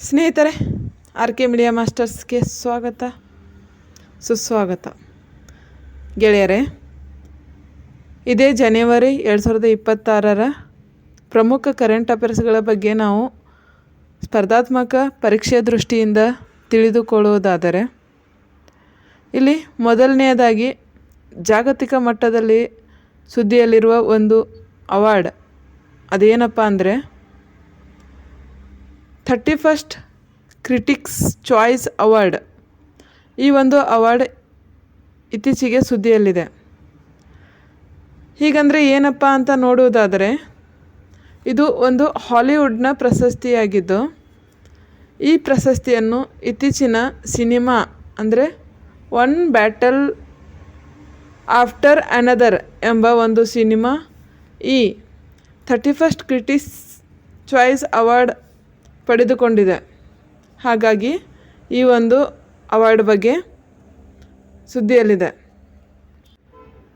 ಸ್ನೇಹಿತರೆ R K media ಮಾಸ್ಟರ್ಸ್ಗೆ ಸ್ವಾಗತ. ಸುಸ್ವಾಗತ. ಗೆಳೆಯರೇ, ಇದೇ ಜನವರಿ ಎರಡು ಸಾವಿರದ ಇಪ್ಪತ್ತಾರರ ಪ್ರಮುಖ ಕರೆಂಟ್ ಅಫೇರ್ಸ್ಗಳ ಬಗ್ಗೆ ನಾವು ಸ್ಪರ್ಧಾತ್ಮಕ ಪರೀಕ್ಷೆ ದೃಷ್ಟಿಯಿಂದ ತಿಳಿದುಕೊಳ್ಳುವುದಾದರೆ ಇಲ್ಲಿ ಮೊದಲನೆಯದಾಗಿ ಜಾಗತಿಕ ಮಟ್ಟದಲ್ಲಿ ಸುದ್ದಿಯಲ್ಲಿರುವ ಒಂದು ಅವಾರ್ಡ್. ಅದೇನಪ್ಪ ಅಂದರೆ thirty first critics choice award. ಈ ಒಂದು ಅವಾರ್ಡ್ ಇತ್ತೀಚೆಗೆ ಸುದ್ದಿಯಲ್ಲಿದೆ. ಹೀಗಂದರೆ ಏನಪ್ಪ ಅಂತ ನೋಡುವುದಾದರೆ, ಇದು ಒಂದು ಹಾಲಿವುಡ್ನ ಪ್ರಶಸ್ತಿಯಾಗಿದ್ದು, ಈ ಪ್ರಶಸ್ತಿಯನ್ನು ಇತ್ತೀಚಿನ ಸಿನಿಮಾ ಅಂದರೆ ಒನ್ ಬ್ಯಾಟಲ್ ಆಫ್ಟರ್ ಅನದರ್ ಎಂಬ ಒಂದು ಸಿನಿಮಾ ಈ thirty first critics choice award ಪಡೆದುಕೊಂಡಿದೆ. ಹಾಗಾಗಿ ಈ ಒಂದು ಅವಾರ್ಡ್ ಬಗ್ಗೆ ಸುದ್ದಿಯಲ್ಲಿದೆ.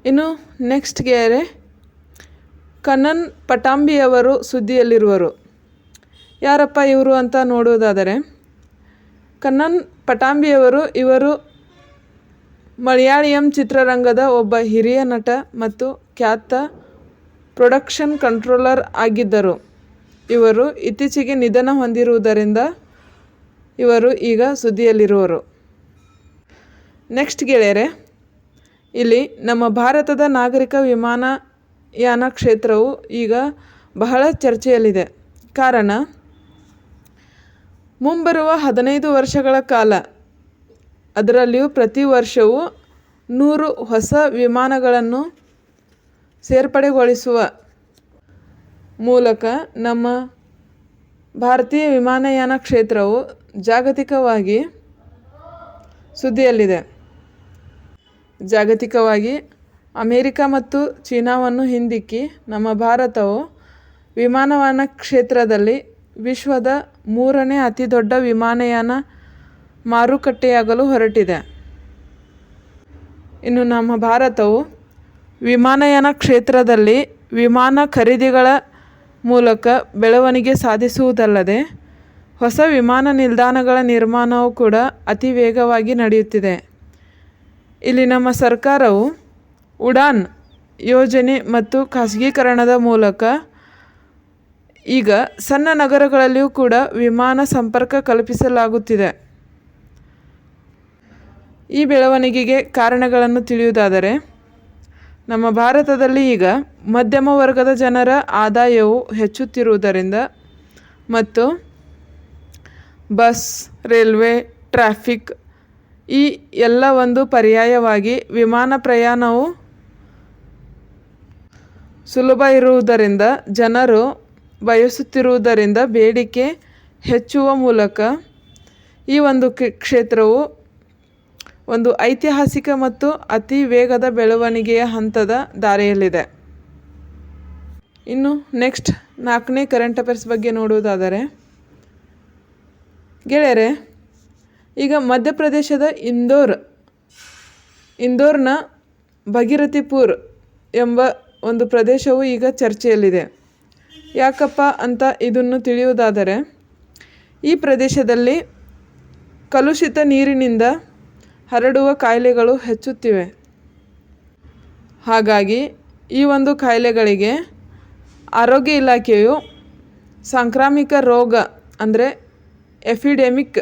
ಇನ್ನು ನೆಕ್ಸ್ಟ್ ಗೆರೆ ಕನ್ನನ್ ಪಟಾಂಬಿಯವರು ಸುದ್ದಿಯಲ್ಲಿರುವರು. ಯಾರಪ್ಪ ಇವರು ಅಂತ ನೋಡುವುದಾದರೆ ಕನ್ನನ್ ಪಟಾಂಬಿಯವರು ಇವರು ಮಲಯಾಳಿಯಂ ಚಿತ್ರರಂಗದ ಒಬ್ಬ ಹಿರಿಯ ನಟ ಮತ್ತು ಖ್ಯಾತ ಪ್ರೊಡಕ್ಷನ್ ಕಂಟ್ರೋಲರ್ ಆಗಿದ್ದರು. ಇವರು ಇತ್ತೀಚೆಗೆ ನಿಧನ ಹೊಂದಿರುವುದರಿಂದ ಇವರು ಈಗ ಸುದ್ದಿಯಲ್ಲಿರುವರು. ನೆಕ್ಸ್ಟ್ ಗೆಳೆಯರೆ, ಇಲ್ಲಿ ನಮ್ಮ ಭಾರತದ ನಾಗರಿಕ ವಿಮಾನಯಾನ ಕ್ಷೇತ್ರವು ಈಗ ಬಹಳ ಚರ್ಚೆಯಲ್ಲಿದೆ. ಕಾರಣ, ಮುಂಬರುವ ಹದಿನೈದು ವರ್ಷಗಳ ಕಾಲ ಅದರಲ್ಲಿಯೂ ಪ್ರತಿ ವರ್ಷವೂ ನೂರು ಹೊಸ ವಿಮಾನಗಳನ್ನು ಸೇರ್ಪಡೆಗೊಳಿಸುವ ಮೂಲಕ ನಮ್ಮ ಭಾರತೀಯ ವಿಮಾನಯಾನ ಕ್ಷೇತ್ರವು ಜಾಗತಿಕವಾಗಿ ಸುದ್ದಿಯಲ್ಲಿದೆ. ಜಾಗತಿಕವಾಗಿ ಅಮೇರಿಕ ಮತ್ತು ಚೀನಾವನ್ನು ಹಿಂದಿಕ್ಕಿ ನಮ್ಮ ಭಾರತವು ವಿಮಾನಯಾನ ಕ್ಷೇತ್ರದಲ್ಲಿ ವಿಶ್ವದ ಮೂರನೇ ಅತಿ ದೊಡ್ಡ ವಿಮಾನಯಾನ ಮಾರುಕಟ್ಟೆಯಾಗಲು ಹೊರಟಿದೆ. ಇನ್ನು ನಮ್ಮ ಭಾರತವು ವಿಮಾನಯಾನ ಕ್ಷೇತ್ರದಲ್ಲಿ ವಿಮಾನ ಖರೀದಿಗಳ ಮೂಲಕ ಬೆಳವಣಿಗೆ ಸಾಧಿಸುವುದಲ್ಲದೆ ಹೊಸ ವಿಮಾನ ನಿಲ್ದಾಣಗಳ ನಿರ್ಮಾಣವೂ ಕೂಡ ಅತಿ ವೇಗವಾಗಿ ನಡೆಯುತ್ತಿದೆ. ಇಲ್ಲಿ ನಮ್ಮ ಸರ್ಕಾರವು ಉಡಾನ್ ಯೋಜನೆ ಮತ್ತು ಖಾಸಗೀಕರಣದ ಮೂಲಕ ಈಗ ಸಣ್ಣ ನಗರಗಳಲ್ಲಿಯೂ ಕೂಡ ವಿಮಾನ ಸಂಪರ್ಕ ಕಲ್ಪಿಸಲಾಗುತ್ತಿದೆ. ಈ ಬೆಳವಣಿಗೆಗೆ ಕಾರಣಗಳನ್ನು ತಿಳಿಯುವುದಾದರೆ ನಮ್ಮ ಭಾರತದಲ್ಲಿ ಈಗ ಮಧ್ಯಮ ವರ್ಗದ ಜನರ ಆದಾಯವು ಹೆಚ್ಚುತ್ತಿರುವುದರಿಂದ ಮತ್ತು ಬಸ್, ರೈಲ್ವೆ, ಟ್ರಾಫಿಕ್ ಈ ಎಲ್ಲ ಒಂದು ಪರ್ಯಾಯವಾಗಿ ವಿಮಾನ ಪ್ರಯಾಣವು ಸುಲಭ ಇರುವುದರಿಂದ ಜನರು ಬಯಸುತ್ತಿರುವುದರಿಂದ ಬೇಡಿಕೆ ಹೆಚ್ಚುವ ಮೂಲಕ ಈ ಒಂದು ಕ್ಷೇತ್ರವು ಒಂದು ಐತಿಹಾಸಿಕ ಮತ್ತು ಅತಿ ವೇಗದ ಬೆಳವಣಿಗೆಯ ಹಂತದ ದಾರಿಯಲ್ಲಿದೆ. ಇನ್ನು ನೆಕ್ಸ್ಟ್ ನಾಲ್ಕನೇ ಕರೆಂಟ್ ಅಫೇರ್ಸ್ ಬಗ್ಗೆ ನೋಡುವುದಾದರೆ, ಗೆಳೆಯರೆ, ಈಗ ಮಧ್ಯಪ್ರದೇಶದ ಇಂದೋರ್, ಇಂದೋರ್ನ ಭಗೀರಥಿಪುರ್ ಎಂಬ ಒಂದು ಪ್ರದೇಶವು ಈಗ ಚರ್ಚೆಯಲ್ಲಿದೆ. ಯಾಕಪ್ಪ ಅಂತ ಇದನ್ನು ತಿಳಿಯುವುದಾದರೆ, ಈ ಪ್ರದೇಶದಲ್ಲಿ ಕಲುಷಿತ ನೀರಿನಿಂದ ಹರಡುವ ಕಾಯಿಲೆಗಳು ಹೆಚ್ಚುತ್ತಿವೆ. ಹಾಗಾಗಿ ಈ ಒಂದು ಕಾಯಿಲೆಗಳಿಗೆ ಆರೋಗ್ಯ ಇಲಾಖೆಯು ಸಾಂಕ್ರಾಮಿಕ ರೋಗ ಅಂದರೆ ಎಫಿಡೆಮಿಕ್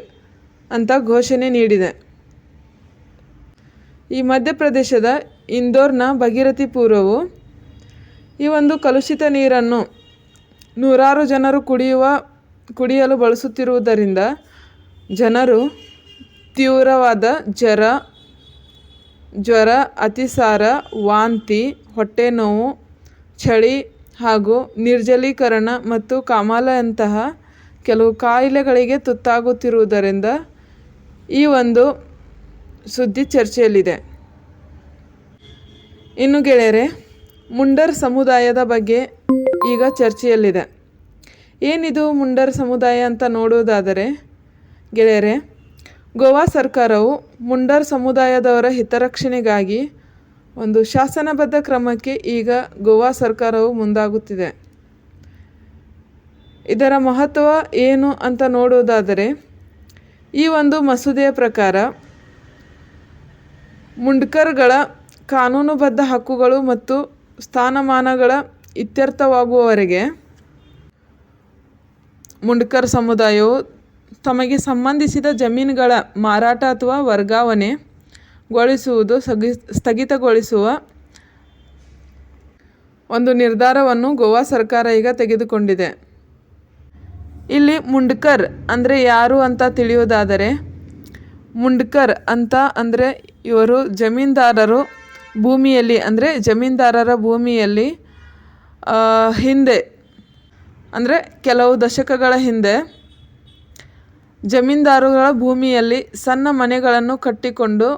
ಅಂತ ಘೋಷಣೆ ನೀಡಿದೆ. ಈ ಮಧ್ಯಪ್ರದೇಶದ ಇಂದೋರ್ನ ಭಗೀರಥಿಪುರವು ಈ ಒಂದು ಕಲುಷಿತ ನೀರನ್ನು ನೂರಾರು ಜನರು ಕುಡಿಯುವ, ಕುಡಿಯಲು ಬಳಸುತ್ತಿರುವುದರಿಂದ ಜನರು ತೀವ್ರವಾದ ಜ್ವರ ಜ್ವರ, ಅತಿಸಾರ, ವಾಂತಿ ಹೊಟ್ಟೆನೋವು ಚಳಿ ಹಾಗೂ ನಿರ್ಜಲೀಕರಣ ಮತ್ತು ಕಾಮಾಲೆಯಂತಹ ಕೆಲವು ಕಾಯಿಲೆಗಳಿಗೆ ತುತ್ತಾಗುತ್ತಿರುವುದರಿಂದ ಈ ಒಂದು ಸುದ್ದಿ ಚರ್ಚೆಯಲ್ಲಿದೆ. ಇನ್ನು ಗೆಳೆಯರೆ, ಮುಂಡರ್ ಸಮುದಾಯದ ಬಗ್ಗೆ ಈಗ ಚರ್ಚೆಯಲ್ಲಿದೆ. ಏನಿದು ಮುಂಡರ್ ಸಮುದಾಯ ಅಂತ ನೋಡುವುದಾದರೆ, ಗೆಳೆಯರೆ ಗೋವಾ ಸರ್ಕಾರವು ಮುಂಡರ್ ಸಮುದಾಯದವರ ಹಿತರಕ್ಷಣೆಗಾಗಿ ಒಂದು ಶಾಸನಬದ್ಧ ಕ್ರಮಕ್ಕೆ ಈಗ ಗೋವಾ ಸರ್ಕಾರವು ಮುಂದಾಗುತ್ತಿದೆ. ಇದರ ಮಹತ್ವ ಏನು ಅಂತ ನೋಡುವುದಾದರೆ ಈ ಒಂದು ಮಸೂದೆಯ ಪ್ರಕಾರ ಮುಂಡ್ಕರ್ಗಳ ಕಾನೂನುಬದ್ಧ ಹಕ್ಕುಗಳು ಮತ್ತು ಸ್ಥಾನಮಾನಗಳ ಇತ್ಯರ್ಥವಾಗುವವರೆಗೆ ಮುಂಡ್ಕರ್ ಸಮುದಾಯವು ತಮಗೆ ಸಂಬಂಧಿಸಿದ ಜಮೀನುಗಳ ಮಾರಾಟ ಅಥವಾ ವರ್ಗಾವಣೆ ಗೊಳಿಸುವುದು ಸಗಿ ಸ್ಥಗಿತಗೊಳಿಸುವ ಒಂದು ನಿರ್ಧಾರವನ್ನು ಗೋವಾ ಸರ್ಕಾರ ಈಗ ತೆಗೆದುಕೊಂಡಿದೆ. ಇಲ್ಲಿ ಮುಂಡ್ಕರ್ ಅಂದರೆ ಯಾರು ಅಂತ ತಿಳಿಯುವುದಾದರೆ, ಮುಂಡ್ಕರ್ ಅಂತ ಅಂದರೆ ಇವರು ಜಮೀನ್ದಾರರು ಭೂಮಿಯಲ್ಲಿ ಅಂದರೆ ಜಮೀನ್ದಾರರ ಭೂಮಿಯಲ್ಲಿ ಹಿಂದೆ ಅಂದರೆ ಕೆಲವು ದಶಕಗಳ ಹಿಂದೆ ಜಮೀನ್ದಾರುಗಳ ಭೂಮಿಯಲ್ಲಿ ಸಣ್ಣ ಮನೆಗಳನ್ನು ಕಟ್ಟಿಕೊಂಡು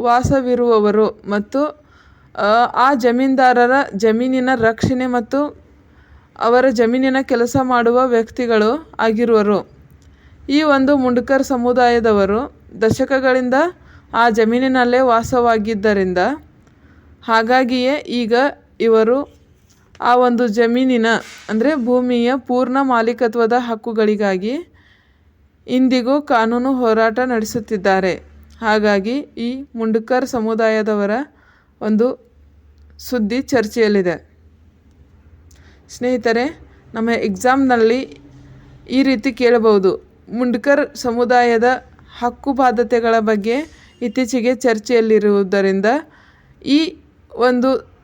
ವಾಸವಿರುವವರು ಮತ್ತು ಆ, ಜಮೀನ್ದಾರರ ಜಮೀನಿನ ರಕ್ಷಣೆ ಮತ್ತು ಅವರ ಜಮೀನಿನ ಕೆಲಸ ಮಾಡುವ ವ್ಯಕ್ತಿಗಳು ಆಗಿರುವರು. ಈ ಒಂದು ಮುಂಡ್ಕರ್ ಸಮುದಾಯದವರು ದಶಕಗಳಿಂದ ಆ ಜಮೀನಿನಲ್ಲೇ ವಾಸವಾಗಿದ್ದರಿಂದ ಹಾಗಾಗಿಯೇ ಈಗ ಇವರು ಆ ಒಂದು ಜಮೀನಿನ ಅಂದರೆ ಭೂಮಿಯ ಪೂರ್ಣ ಮಾಲೀಕತ್ವದ ಹಕ್ಕುಗಳಿಗಾಗಿ ಇಂದಿಗೂ ಕಾನೂನು ಹೋರಾಟ ನಡೆಸುತ್ತಿದ್ದಾರೆ. ಹಾಗಾಗಿ ಈ ಮುಂಡ್ಕರ್ ಸಮುದಾಯದವರ ಒಂದು ಸುದ್ದಿ ಚರ್ಚೆಯಲ್ಲಿದೆ. ಸ್ನೇಹಿತರೆ, ನಮ್ಮ ಎಕ್ಸಾಮ್ನಲ್ಲಿ ಈ ರೀತಿ ಕೇಳಬಹುದು. ಮುಂಡ್ಕರ್ ಸಮುದಾಯದ ಹಕ್ಕು ಬಾಧ್ಯತೆಗಳ ಬಗ್ಗೆ ಇತ್ತೀಚೆಗೆ ಚರ್ಚೆಯಲ್ಲಿರುವುದರಿಂದ ಈ ಒಂದು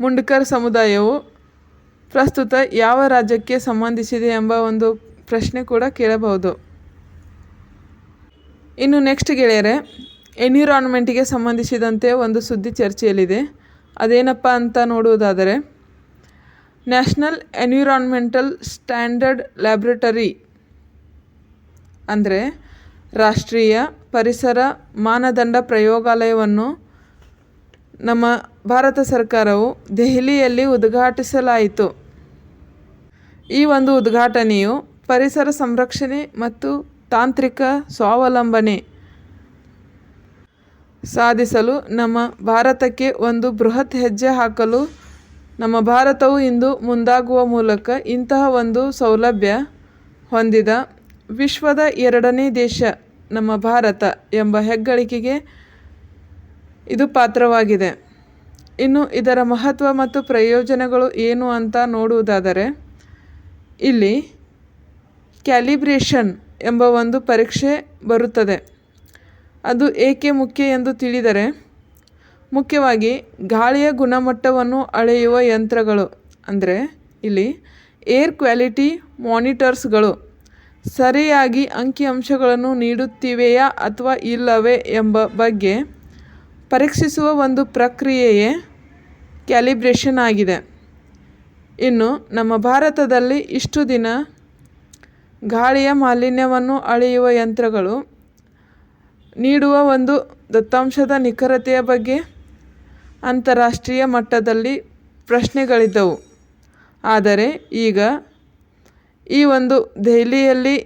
ಮುಂಡ್ಕರ್ ಸಮುದಾಯವು ಪ್ರಸ್ತುತ ಯಾವ ರಾಜ್ಯಕ್ಕೆ ಸಂಬಂಧಿಸಿದೆ ಎಂಬ ಒಂದು ಪ್ರಶ್ನೆ ಕೂಡ ಕೇಳಬಹುದು. ಇನ್ನು ನೆಕ್ಸ್ಟ್ ಗೆಳೆಯರೆ ಎನ್ವಿರಾನ್ಮೆಂಟಿಗೆ ಸಂಬಂಧಿಸಿದಂತೆ ಒಂದು ಸುದ್ದಿ ಚರ್ಚೆಯಲ್ಲಿದೆ. ಅದೇನಪ್ಪ ಅಂತ ನೋಡುವುದಾದರೆ ನ್ಯಾಷನಲ್ ಎನ್ವಿರಾನ್ಮೆಂಟಲ್ ಸ್ಟ್ಯಾಂಡರ್ಡ್ ಲ್ಯಾಬ್ರೇಟರಿ ಅಂದರೆ ರಾಷ್ಟ್ರೀಯ ಪರಿಸರ ಮಾನದಂಡ ಪ್ರಯೋಗಾಲಯವನ್ನು ನಮ್ಮ ಭಾರತ ಸರ್ಕಾರವು ದೆಹಲಿಯಲ್ಲಿ ಉದ್ಘಾಟಿಸಲಾಯಿತು. ಈ ಒಂದು ಉದ್ಘಾಟನೆಯು ಪರಿಸರ ಸಂರಕ್ಷಣೆ ಮತ್ತು ತಾಂತ್ರಿಕ ಸ್ವಾವಲಂಬನೆ ಸಾಧಿಸಲು ನಮ್ಮ ಭಾರತಕ್ಕೆ ಒಂದು ಬೃಹತ್ ಹೆಜ್ಜೆ ಹಾಕಲು ನಮ್ಮ ಭಾರತವು ಇಂದು ಮುಂದಾಗುವ ಮೂಲಕ ಇಂತಹ ಒಂದು ಸೌಲಭ್ಯ ಹೊಂದಿದ ವಿಶ್ವದ ಎರಡನೇ ದೇಶ ನಮ್ಮ ಭಾರತ ಎಂಬ ಹೆಗ್ಗಳಿಕೆಗೆ ಇದು ಪಾತ್ರವಾಗಿದೆ. ಇನ್ನು ಇದರ ಮಹತ್ವ ಮತ್ತು ಪ್ರಯೋಜನಗಳು ಏನು ಅಂತ ನೋಡುವುದಾದರೆ, ಇಲ್ಲಿ ಕ್ಯಾಲಿಬ್ರೇಷನ್ ಎಂಬ ಒಂದು ಪರೀಕ್ಷೆ ಬರುತ್ತದೆ. ಅದು ಏಕೆ ಮುಖ್ಯ ಎಂದು ತಿಳಿದರೆ, ಮುಖ್ಯವಾಗಿ ಗಾಳಿಯ ಗುಣಮಟ್ಟವನ್ನು ಅಳೆಯುವ ಯಂತ್ರಗಳು, ಅಂದರೆ ಇಲ್ಲಿ ಏರ್ ಕ್ವಾಲಿಟಿ ಮಾನಿಟರ್ಸ್ಗಳು ಸರಿಯಾಗಿ ಅಂಕಿಅಂಶಗಳನ್ನು ನೀಡುತ್ತಿವೆಯಾ ಅಥವಾ ಇಲ್ಲವೇ ಎಂಬ ಬಗ್ಗೆ ಪರೀಕ್ಷಿಸುವ ಒಂದು ಪ್ರಕ್ರಿಯೆಯೇ ಕ್ಯಾಲಿಬ್ರೇಷನ್ ಆಗಿದೆ. ಇನ್ನು ನಮ್ಮ ಭಾರತದಲ್ಲಿ ಇಷ್ಟು ದಿನ ಗಾಳಿಯ ಮಾಲಿನ್ಯವನ್ನು ಅಳೆಯುವ ಯಂತ್ರಗಳು ನೀಡುವ ಒಂದು ದತ್ತಾಂಶದ ನಿಖರತೆಯ ಬಗ್ಗೆ ಅಂತಾರಾಷ್ಟ್ರೀಯ ಮಟ್ಟದಲ್ಲಿ ಪ್ರಶ್ನೆಗಳಿದ್ದವು. ಆದರೆ ಈಗ ಈ ಒಂದು ದೆಹಲಿಯಲ್ಲಿ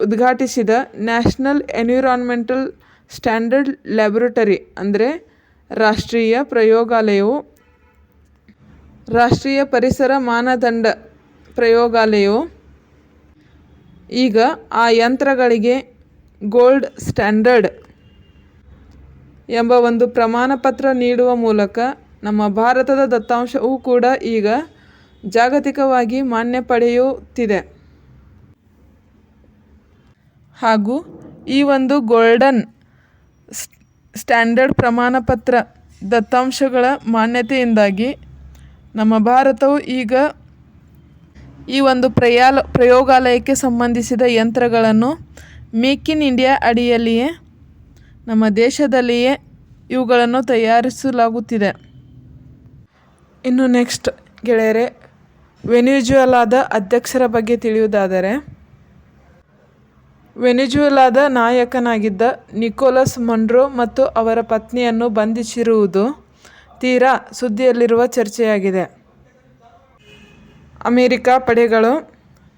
ಉದ್ಘಾಟಿಸಿದ ನ್ಯಾಷನಲ್ ಎನ್ವಿರಾನ್ಮೆಂಟಲ್ ಸ್ಟ್ಯಾಂಡರ್ಡ್ ಲ್ಯಾಬೊರೇಟರಿ ಅಂದರೆ ರಾಷ್ಟ್ರೀಯ ಪ್ರಯೋಗಾಲಯವು, ರಾಷ್ಟ್ರೀಯ ಪರಿಸರ ಮಾನದಂಡ ಪ್ರಯೋಗಾಲಯವು ಈಗ ಆ ಯಂತ್ರಗಳಿಗೆ ಗೋಲ್ಡ್ ಸ್ಟ್ಯಾಂಡರ್ಡ್ ಎಂಬ ಒಂದು ಪ್ರಮಾಣ ಪತ್ರ ನೀಡುವ ಮೂಲಕ ನಮ್ಮ ಭಾರತದ ದತ್ತಾಂಶವೂ ಕೂಡ ಈಗ ಜಾಗತಿಕವಾಗಿ ಮಾನ್ಯ ಪಡೆಯುತ್ತಿದೆ. ಹಾಗೂ ಈ ಒಂದು ಗೋಲ್ಡನ್ ಸ್ಟ್ಯಾಂಡರ್ಡ್ ಪ್ರಮಾಣ ಪತ್ರ ದತ್ತಾಂಶಗಳ ಮಾನ್ಯತೆಯಿಂದಾಗಿ ನಮ್ಮ ಭಾರತವು ಈಗ ಈ ಒಂದು ಪ್ರಯಾಲ, ಪ್ರಯೋಗಾಲಯಕ್ಕೆ ಸಂಬಂಧಿಸಿದ ಯಂತ್ರಗಳನ್ನು ಮೇಕ್ ಇನ್ ಇಂಡಿಯಾ ಅಡಿಯಲ್ಲಿಯೇ, ನಮ್ಮ ದೇಶದಲ್ಲಿಯೇ ಇವುಗಳನ್ನು ತಯಾರಿಸಲಾಗುತ್ತಿದೆ. ಇನ್ನು ನೆಕ್ಸ್ಟ್ ಗೆಳೆಯರೆ ವೆನಿಜುವಲಾದ ಅಧ್ಯಕ್ಷರ ಬಗ್ಗೆ ತಿಳಿಯುವುದಾದರೆ ವೆನಿಜುವಲಾದ ನಾಯಕನಾಗಿದ್ದ ನಿಕೋಲಸ್ ಮೊಂಡ್ರೋ ಮತ್ತು ಅವರ ಪತ್ನಿಯನ್ನು ಬಂಧಿಸಿರುವುದು ತೀರಾ ಸುದ್ದಿಯಲ್ಲಿರುವ ಚರ್ಚೆಯಾಗಿದೆ. ಅಮೇರಿಕ ಪಡೆಗಳು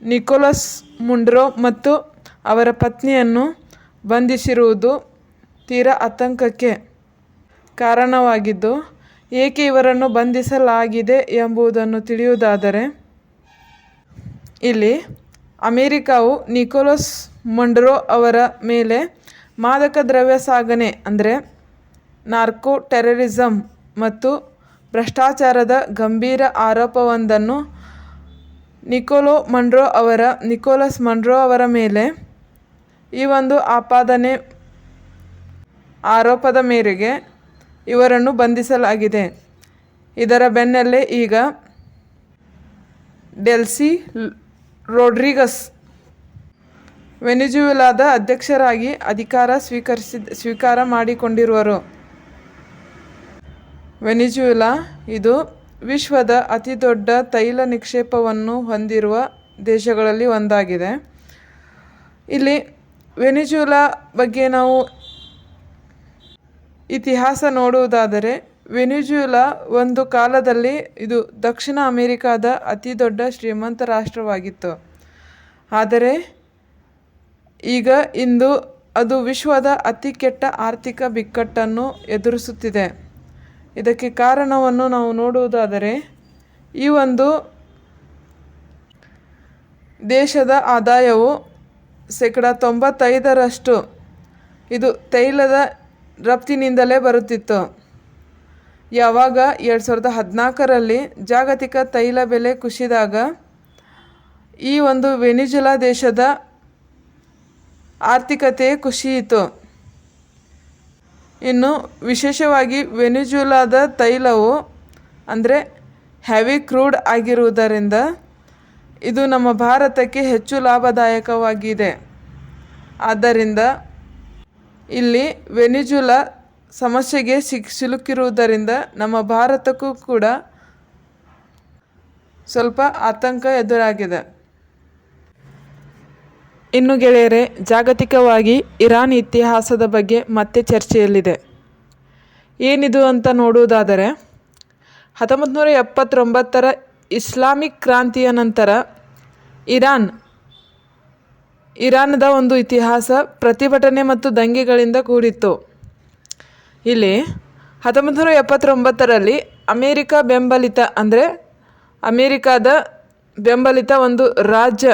ನಿಕೋಲಸ್ ಮುಂಡ್ರೋ ಮತ್ತು ಅವರ ಪತ್ನಿಯನ್ನು ಬಂಧಿಸಿರುವುದು ತೀರಾ ಆತಂಕಕ್ಕೆ ಕಾರಣವಾಗಿದ್ದು, ಏಕೆ ಇವರನ್ನು ಬಂಧಿಸಲಾಗಿದೆ ಎಂಬುದನ್ನು ತಿಳಿಯುವುದಾದರೆ, ಇಲ್ಲಿ ಅಮೇರಿಕಾವು ನಿಕೋಲಸ್ ಮಂಡ್ರೋ ಅವರ ಮೇಲೆ ಮಾದಕ ದ್ರವ್ಯ ಸಾಗಣೆ ಅಂದರೆ ನಾರ್ಕೋ ಟೆರರಿಸಮ್ ಮತ್ತು ಭ್ರಷ್ಟಾಚಾರದ ಗಂಭೀರ ಆರೋಪವೊಂದನ್ನು ನಿಕೋಲೋ ಮಂಡ್ರೋ ಅವರ, ನಿಕೋಲಸ್ ಮಂಡ್ರೋ ಅವರ ಮೇಲೆ ಈ ಒಂದು ಆಪಾದನೆ ಆರೋಪದ ಮೇರೆಗೆ ಇವರನ್ನು ಬಂಧಿಸಲಾಗಿದೆ. ಇದರ ಬೆನ್ನಲ್ಲೇ ಈಗ ಡೆಲ್ಸಿ ರೋಡ್ರಿಗಸ್ ವೆನಿಜುವೆಲಾದ ಅಧ್ಯಕ್ಷರಾಗಿ ಅಧಿಕಾರ ಸ್ವೀಕರಿಸಿದ, ಸ್ವೀಕಾರ ಮಾಡಿಕೊಂಡಿರುವರು. ವೆನಿಜುವೆಲಾ ಇದು ವಿಶ್ವದ ಅತಿದೊಡ್ಡ ತೈಲ ನಿಕ್ಷೇಪವನ್ನು ಹೊಂದಿರುವ ದೇಶಗಳಲ್ಲಿ ಒಂದಾಗಿದೆ. ಇಲ್ಲಿ ವೆನಿಜುಲಾ ಬಗ್ಗೆ ನಾವು ಇತಿಹಾಸ ನೋಡುವುದಾದರೆ, ವೆನಿಜುಲಾ ಒಂದು ಕಾಲದಲ್ಲಿ ಇದು ದಕ್ಷಿಣ ಅಮೆರಿಕಾದ ಅತಿ ದೊಡ್ಡ ಶ್ರೀಮಂತ ರಾಷ್ಟ್ರವಾಗಿತ್ತು. ಆದರೆ ಈಗ ಇಂದು ಅದು ವಿಶ್ವದ ಅತಿ ಕೆಟ್ಟ ಆರ್ಥಿಕ ಬಿಕ್ಕಟ್ಟನ್ನು ಎದುರಿಸುತ್ತಿದೆ. ಇದಕ್ಕೆ ಕಾರಣವನ್ನು ನಾವು ನೋಡುವುದಾದರೆ, ಈ ಒಂದು ದೇಶದ ಆದಾಯವು ಶೇಕಡ ತೊಂಬತ್ತೈದರಷ್ಟು. ಇದು ತೈಲದ ರಫ್ತಿನಿಂದಲೇ ಬರುತ್ತಿತ್ತು. ಯಾವಾಗ ಎರಡು ಸಾವಿರದ ಹದಿನಾಲ್ಕರಲ್ಲಿ ಜಾಗತಿಕ ತೈಲ ಬೆಲೆ ಕುಸಿದಾಗ, ಈ ಒಂದು ವೆನಿಜುಲಾ ದೇಶದ ಆರ್ಥಿಕತೆ ಕುಸಿಯಿತು ಇನ್ನು ವಿಶೇಷವಾಗಿ ವೆನಿಜುಲಾದ ತೈಲವು ಅಂದರೆ ಹೆವಿ ಕ್ರೂಡ್ ಆಗಿರುವುದರಿಂದ ಇದು ನಮ್ಮ ಭಾರತಕ್ಕೆ ಹೆಚ್ಚು ಲಾಭದಾಯಕವಾಗಿದೆ. ಆದ್ದರಿಂದ ಇಲ್ಲಿ ವೆನಿಜುಲಾ ಸಮಸ್ಯೆಗೆ ಸಿಕ್, ಸಿಲುಕಿರುವುದರಿಂದ ನಮ್ಮ ಭಾರತಕ್ಕೂ ಕೂಡ ಸ್ವಲ್ಪ ಆತಂಕ ಎದುರಾಗಿದೆ. ಇನ್ನು ಗೆಳೆಯರೆ, ಜಾಗತಿಕವಾಗಿ ಇರಾನ್ ಇತಿಹಾಸದ ಬಗ್ಗೆ ಮತ್ತೆ ಚರ್ಚೆಯಲ್ಲಿದೆ. ಏನಿದು ಅಂತ ನೋಡುವುದಾದರೆ ಹತ್ತೊಂಬತ್ತು ನೂರ ಎಪ್ಪತ್ತೊಂಬತ್ತರ ಇಸ್ಲಾಮಿಕ್ ಕ್ರಾಂತಿಯ ನಂತರ ಇರಾನ್, ಇರಾನ್ದ ಒಂದು ಇತಿಹಾಸ ಪ್ರತಿಭಟನೆ ಮತ್ತು ದಂಗೆಗಳಿಂದ ಕೂಡಿತ್ತು. ಇಲ್ಲಿ ಹತ್ತೊಂಬತ್ತು ನೂರ ಎಪ್ಪತ್ತೊಂಬತ್ತರಲ್ಲಿ ಅಮೇರಿಕ ಬೆಂಬಲಿತ ಅಂದರೆ ಅಮೇರಿಕಾದ ಬೆಂಬಲಿತ ಒಂದು ರಾಜ್ಯ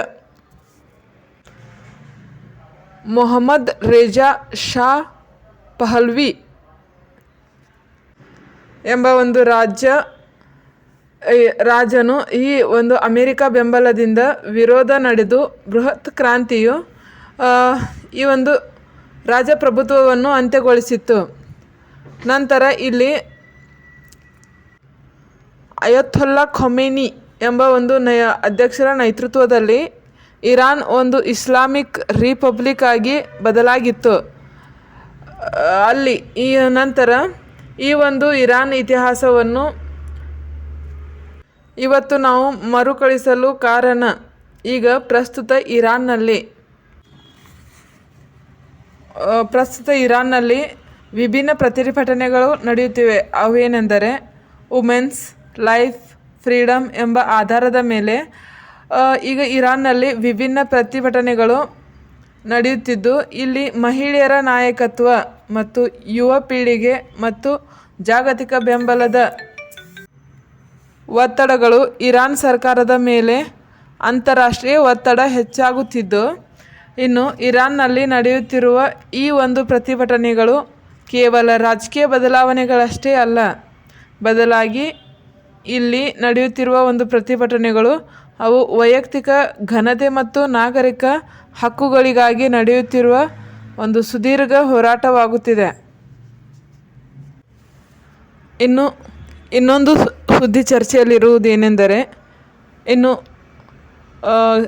ಮೊಹಮ್ಮದ್ ರೇಜಾ ಶಾ ಪಹಲ್ವಿ ಎಂಬ ಒಂದು ರಾಜ್ಯ ರಾಜನು ಈ ಒಂದು ಅಮೇರಿಕ ಬೆಂಬಲದಿಂದ ವಿರೋಧ ನಡೆದು ಬೃಹತ್ ಕ್ರಾಂತಿಯು ಈ ಒಂದು ರಾಜಪ್ರಭುತ್ವವನ್ನು ಅಂತ್ಯಗೊಳಿಸಿತ್ತು. ನಂತರ ಇಲ್ಲಿ ಅಯೋಥೊಲ್ಲಾ ಖೊಮೇನಿ ಎಂಬ ಒಂದು ನಯ, ಅಧ್ಯಕ್ಷರ ನೇತೃತ್ವದಲ್ಲಿ ಇರಾನ್ ಒಂದು ಇಸ್ಲಾಮಿಕ್ ರಿಪಬ್ಲಿಕ್ ಆಗಿ ಬದಲಾಗಿತ್ತು. ಅಲ್ಲಿ ಈ ನಂತರ ಈ ಒಂದು ಇರಾನ್ ಇತಿಹಾಸವನ್ನು ಇವತ್ತು ನಾವು ಮರುಕಳಿಸಲು ಕಾರಣ ಈಗ ಪ್ರಸ್ತುತ ಇರಾನ್ನಲ್ಲಿ. ಪ್ರಸ್ತುತ ಇರಾನ್ನಲ್ಲಿ ವಿಭಿನ್ನ ಪ್ರತಿಭಟನೆಗಳು ನಡೆಯುತ್ತಿವೆ. ಅವೇನೆಂದರೆ ವುಮೆನ್ಸ್ ಲೈಫ್ ಫ್ರೀಡಮ್ ಎಂಬ ಆಧಾರದ ಮೇಲೆ ಈಗ ಇರಾನ್ನಲ್ಲಿ ವಿಭಿನ್ನ ಪ್ರತಿಭಟನೆಗಳು ನಡೆಯುತ್ತಿದ್ದು, ಇಲ್ಲಿ ಮಹಿಳೆಯರ ನಾಯಕತ್ವ ಮತ್ತು ಯುವ ಪೀಳಿಗೆ ಮತ್ತು ಜಾಗತಿಕ ಬೆಂಬಲದ ಒತ್ತಡಗಳು ಇರಾನ್ ಸರ್ಕಾರದ ಮೇಲೆ ಅಂತಾರಾಷ್ಟ್ರೀಯ ಒತ್ತಡ ಹೆಚ್ಚಾಗುತ್ತಿದ್ದು, ಇನ್ನು ಇರಾನ್ನಲ್ಲಿ ನಡೆಯುತ್ತಿರುವ ಈ ಒಂದು ಪ್ರತಿಭಟನೆಗಳು ಕೇವಲ ರಾಜಕೀಯ ಬದಲಾವಣೆಗಳಷ್ಟೇ ಅಲ್ಲ, ಬದಲಾಗಿ ಇಲ್ಲಿ ನಡೆಯುತ್ತಿರುವ ಒಂದು ಪ್ರತಿಭಟನೆಗಳು. ಅವು ವೈಯಕ್ತಿಕ ಘನತೆ ಮತ್ತು ನಾಗರಿಕ ಹಕ್ಕುಗಳಿಗಾಗಿ ನಡೆಯುತ್ತಿರುವ ಒಂದು ಸುದೀರ್ಘ ಹೋರಾಟವಾಗುತ್ತಿದೆ. ಇನ್ನು, ಇನ್ನೊಂದು ಸುದ್ದಿ ಚರ್ಚೆಯಲ್ಲಿರುವುದೇನೆಂದರೆ, ಇನ್ನು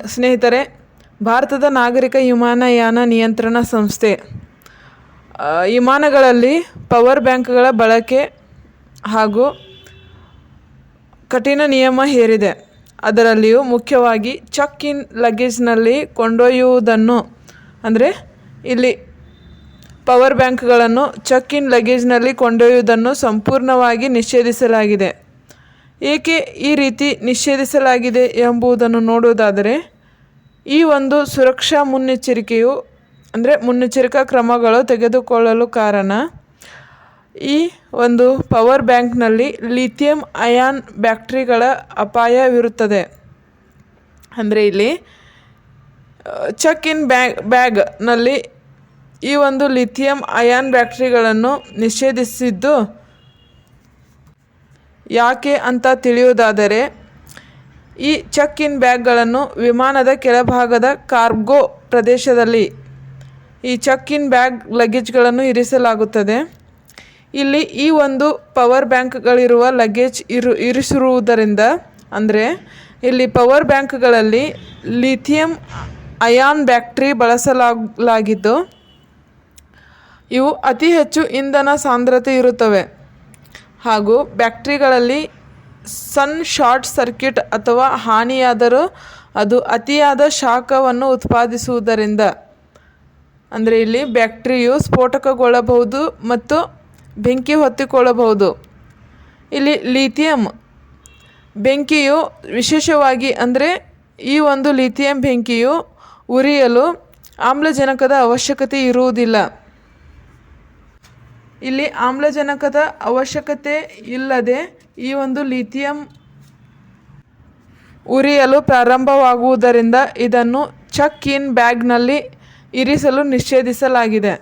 ಸ್ನೇಹಿತರೆ, ಭಾರತದ ನಾಗರಿಕ ವಿಮಾನಯಾನ ನಿಯಂತ್ರಣ ಸಂಸ್ಥೆ. ವಿಮಾನಗಳಲ್ಲಿ ಪವರ್ ಬ್ಯಾಂಕ್ಗಳ ಬಳಕೆ ಹಾಗೂ ಕಠಿಣ ನಿಯಮ ಹೇರಿದೆ. ಅದರಲ್ಲಿಯೂ ಮುಖ್ಯವಾಗಿ ಚಕ್ ಇನ್ ಲಗೇಜ್ನಲ್ಲಿ ಕೊಂಡೊಯ್ಯುವುದನ್ನು, ಅಂದರೆ ಇಲ್ಲಿ ಪವರ್ ಬ್ಯಾಂಕ್ಗಳನ್ನು ಚಕ್ ಇನ್ ಲಗೇಜ್ನಲ್ಲಿ ಕೊಂಡೊಯ್ಯುವುದನ್ನು ಸಂಪೂರ್ಣವಾಗಿ ನಿಷೇಧಿಸಲಾಗಿದೆ. ಏಕೆ ಈ ರೀತಿ ನಿಷೇಧಿಸಲಾಗಿದೆ ಎಂಬುದನ್ನು ನೋಡುವುದಾದರೆ, ಈ ಒಂದು ಸುರಕ್ಷಾ ಮುನ್ನೆಚ್ಚರಿಕೆಯು, ಅಂದರೆ ಮುನ್ನೆಚ್ಚರಿಕಾ ಕ್ರಮಗಳು ತೆಗೆದುಕೊಳ್ಳಲು ಕಾರಣ ಈ ಒಂದು ಪವರ್ ಬ್ಯಾಂಕ್ನಲ್ಲಿ ಲಿಥಿಯಂ ಅಯಾನ್ ಬ್ಯಾಕ್ಟ್ರಿಗಳ ಅಪಾಯವಿರುತ್ತದೆ. ಅಂದರೆ ಇಲ್ಲಿ ಚೆಕ್ ಇನ್ ಬ್ಯಾಗ್, ಬ್ಯಾಗ್ನಲ್ಲಿ ಈ ಒಂದು ಲಿಥಿಯಂ ಅಯಾನ್ ಬ್ಯಾಟ್ರಿಗಳನ್ನು ನಿಷೇಧಿಸಿದ್ದು ಯಾಕೆ ಅಂತ ತಿಳಿಯುವುದಾದರೆ, ಈ ಚೆಕ್ ಇನ್ ಬ್ಯಾಗ್ಗಳನ್ನು ವಿಮಾನದ ಕೆಳಭಾಗದ ಕಾರ್ಗೋ ಪ್ರದೇಶದಲ್ಲಿ ಈ ಚೆಕ್ ಇನ್ ಬ್ಯಾಗ್ ಲಗೇಜ್ಗಳನ್ನು ಇರಿಸಲಾಗುತ್ತದೆ. ಇಲ್ಲಿ ಈ ಒಂದು ಪವರ್ ಬ್ಯಾಂಕ್ಗಳಿರುವ ಲಗೇಜ್ ಇರು, ಇರಿಸಿರುವುದರಿಂದ, ಅಂದರೆ ಇಲ್ಲಿ ಪವರ್ ಬ್ಯಾಂಕ್ಗಳಲ್ಲಿ ಲಿಥಿಯಂ ಅಯಾನ್ ಬ್ಯಾಕ್ಟ್ರಿ ಬಳಸಲಾಗಿದ್ದು ಇವು ಅತಿ ಹೆಚ್ಚು ಇಂಧನ ಸಾಂದ್ರತೆ ಇರುತ್ತವೆ. ಹಾಗೂ ಬ್ಯಾಕ್ಟ್ರಿಗಳಲ್ಲಿ ಸನ್ ಶಾರ್ಟ್ ಸರ್ಕ್ಯೂಟ್ ಅಥವಾ ಹಾನಿಯಾದರೂ ಅದು ಅತಿಯಾದ ಶಾಖವನ್ನು ಉತ್ಪಾದಿಸುವುದರಿಂದ, ಅಂದರೆ ಇಲ್ಲಿ ಬ್ಯಾಕ್ಟ್ರಿಯು ಸ್ಫೋಟಕಗೊಳ್ಳಬಹುದು ಮತ್ತು ಬೆಂಕಿ ಹೊತ್ತಿಕೊಳ್ಳಬಹುದು. ಇಲ್ಲಿ ಲಿಥಿಯಂ ಬೆಂಕಿಯು ವಿಶೇಷವಾಗಿ ಅಂದರೆ ಈ ಒಂದು ಲಿಥಿಯಂ ಬೆಂಕಿಯು ಉರಿಯಲು ಆಮ್ಲಜನಕದ ಅವಶ್ಯಕತೆ ಇರುವುದಿಲ್ಲ. ಇಲ್ಲಿ ಆಮ್ಲಜನಕದ ಅವಶ್ಯಕತೆ ಇಲ್ಲದೆ ಈ ಒಂದು ಲಿಥಿಯಂ ಉರಿಯಲು ಪ್ರಾರಂಭವಾಗುವುದರಿಂದ ಇದನ್ನು ಚಕ್ ಇನ್ ಬ್ಯಾಗ್ನಲ್ಲಿ ಇರಿಸಲು ನಿಷೇಧಿಸಲಾಗಿದೆ.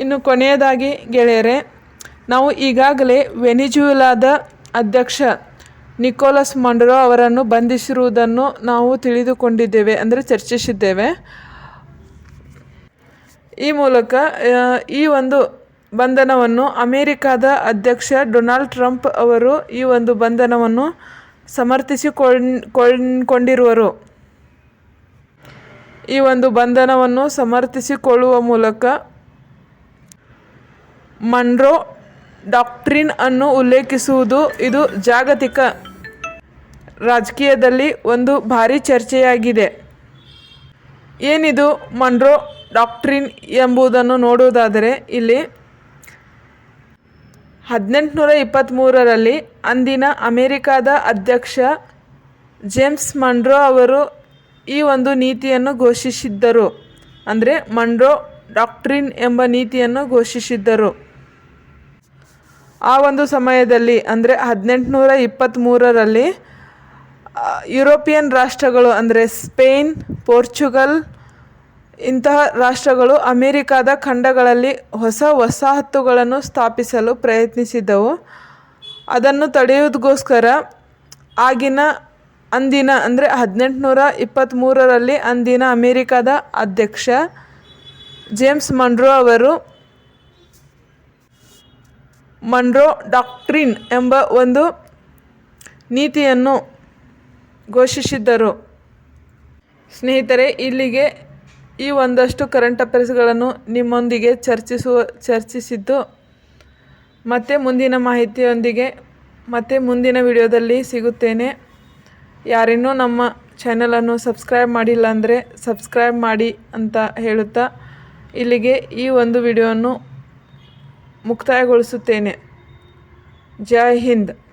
ಇನ್ನು ಕೊನೆಯದಾಗಿ ಗೆಳೆಯರೆ, ನಾವು ಈಗಾಗಲೇ ವೆನಿಜುಲಾದ ಅಧ್ಯಕ್ಷ ನಿಕೋಲಸ್ ಮಂಡರೋ ಅವರನ್ನು ಬಂಧಿಸಿರುವುದನ್ನು ನಾವು ತಿಳಿದುಕೊಂಡಿದ್ದೇವೆ ಅಂದರೆ ಚರ್ಚಿಸಿದ್ದೇವೆ. ಈ ಮೂಲಕ ಈ ಒಂದು ಬಂಧನವನ್ನು ಅಮೇರಿಕಾದ ಅಧ್ಯಕ್ಷ ಡೊನಾಲ್ಡ್ ಟ್ರಂಪ್ ಅವರು ಈ ಒಂದು ಬಂಧನವನ್ನು ಸಮರ್ಥಿಸಿಕೊಂಡಿರುವರು ಈ ಒಂದು ಬಂಧನವನ್ನು ಸಮರ್ಥಿಸಿಕೊಳ್ಳುವ ಮೂಲಕ ಮನ್ರೋ ಡಾಕ್ಟ್ರಿನ್ ಅನ್ನು ಉಲ್ಲೇಖಿಸುವುದು ಇದು ಜಾಗತಿಕ ರಾಜಕೀಯದಲ್ಲಿ ಒಂದು ಭಾರಿ ಚರ್ಚೆಯಾಗಿದೆ. ಏನಿದು ಮನ್ರೋ ಡಾಕ್ಟ್ರಿನ್ ಎಂಬುದನ್ನು ನೋಡುವುದಾದರೆ ಇಲ್ಲಿ ಹದಿನೆಂಟುನೂರ ಇಪ್ಪತ್ತ್ಮೂರರಲ್ಲಿ ಅಂದಿನ ಅಮೇರಿಕಾದ ಅಧ್ಯಕ್ಷ ಜೇಮ್ಸ್ ಮಂಡ್ರೋ ಅವರು ಈ ಒಂದು ನೀತಿಯನ್ನು ಘೋಷಿಸಿದ್ದರು. ಅಂದರೆ ಮಂಡ್ರೋ ಡಾಕ್ಟ್ರಿನ್ ಎಂಬ ನೀತಿಯನ್ನು ಘೋಷಿಸಿದ್ದರು. ಆ ಒಂದು ಸಮಯದಲ್ಲಿ, ಅಂದರೆ ಹದಿನೆಂಟುನೂರ ಇಪ್ಪತ್ತ್ಮೂರರಲ್ಲಿ ಯುರೋಪಿಯನ್ ರಾಷ್ಟ್ರಗಳು, ಅಂದರೆ ಸ್ಪೇನ್, ಪೋರ್ಚುಗಲ್, ಇಂತಹ ರಾಷ್ಟ್ರಗಳು ಅಮೇರಿಕಾದ ಖಂಡಗಳಲ್ಲಿ ಹೊಸ ವಸಾಹತುಗಳನ್ನು ಸ್ಥಾಪಿಸಲು ಪ್ರಯತ್ನಿಸಿದ್ದವು. ಅದನ್ನು ತಡೆಯುವುದಕ್ಕೋಸ್ಕರ ಆಗಿನ ಅಂದಿನ, ಅಂದರೆ ಹದಿನೆಂಟುನೂರ ಇಪ್ಪತ್ತ್ಮೂರರಲ್ಲಿ ಅಂದಿನ ಅಮೇರಿಕಾದ ಅಧ್ಯಕ್ಷ ಜೇಮ್ಸ್ ಮಂಡ್ರೋ ಅವರು ಮನ್ರೋ ಡಾಕ್ಟ್ರಿನ್ ಎಂಬ ಒಂದು ನೀತಿಯನ್ನು ಘೋಷಿಸಿದ್ದರು. ಸ್ನೇಹಿತರೆ, ಇಲ್ಲಿಗೆ ಈ ಒಂದಷ್ಟು ಕರೆಂಟ್ ಅಫೇರ್ಸ್ಗಳನ್ನು ನಿಮ್ಮೊಂದಿಗೆ ಚರ್ಚಿಸುವ, ಚರ್ಚಿಸಿದ್ದು ಮತ್ತೆ ಮುಂದಿನ ಮಾಹಿತಿಯೊಂದಿಗೆ ಮತ್ತೆ ಮುಂದಿನ ವಿಡಿಯೋದಲ್ಲಿ ಸಿಗುತ್ತೇನೆ. ಯಾರಿನ್ನೂ ನಮ್ಮ ಚಾನಲನ್ನು ಸಬ್ಸ್ಕ್ರೈಬ್ ಮಾಡಿಲ್ಲ ಅಂದರೆ ಸಬ್ಸ್ಕ್ರೈಬ್ ಮಾಡಿ ಅಂತ ಹೇಳುತ್ತಾ ಇಲ್ಲಿಗೆ ಈ ಒಂದು ವಿಡಿಯೋವನ್ನು ಮುಕ್ತಾಯಗೊಳಿಸುತ್ತೇನೆ. ಜೈ ಹಿಂದ್.